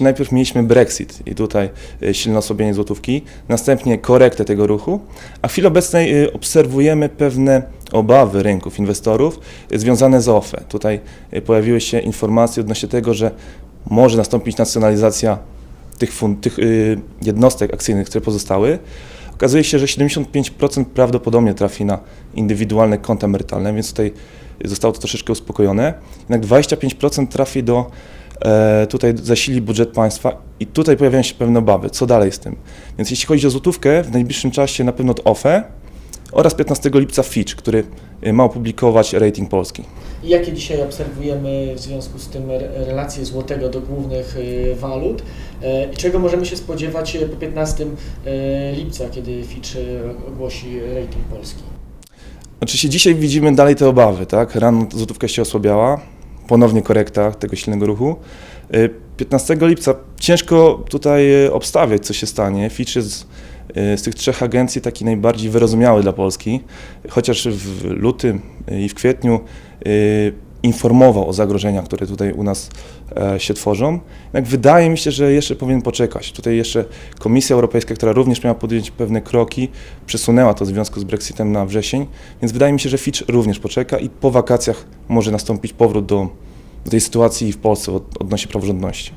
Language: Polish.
Najpierw mieliśmy Brexit i tutaj y, silne osłabienie złotówki, następnie korektę tego ruchu, a w chwili obecnej y, obserwujemy pewne obawy rynków, inwestorów y, związane z OFE. Tutaj pojawiły się informacje odnośnie tego, że może nastąpić nacjonalizacja tych, fun- tych jednostek akcyjnych, które pozostały. Okazuje się, że 75% prawdopodobnie trafi na indywidualne konta emerytalne, więc tutaj zostało to troszeczkę uspokojone. Jednak 25% trafi do tutaj zasili budżet państwa i tutaj pojawiają się pewne obawy, co dalej z tym. Więc jeśli chodzi o złotówkę, w najbliższym czasie na pewno OFE oraz 15 lipca Fitch, który e, ma opublikować rating Polski. I Jakie dzisiaj obserwujemy w związku z tym re- relacje złotego do głównych y, walut E, i czego możemy się spodziewać e, po 15 e, lipca, kiedy Fitch e, ogłosi rating Polski? Oczywiście dzisiaj widzimy dalej te obawy, tak? Rano złotówka się osłabiała, ponownie korekta tego silnego ruchu. Y, 15 lipca ciężko tutaj y, obstawiać, co się stanie. Fitch jest y, z tych trzech agencji taki najbardziej wyrozumiały dla Polski, chociaż w lutym y, i w kwietniu y, informował o zagrożeniach, które tutaj u nas e, się tworzą. Jednak wydaje mi się, że jeszcze powinien poczekać. Tutaj jeszcze Komisja Europejska, która również miała podjąć pewne kroki, przesunęła to w związku z Brexitem na wrzesień, więc wydaje mi się, że Fitch również poczeka i po wakacjach może nastąpić powrót do, do tej sytuacji w Polsce od, odnośnie praworządności.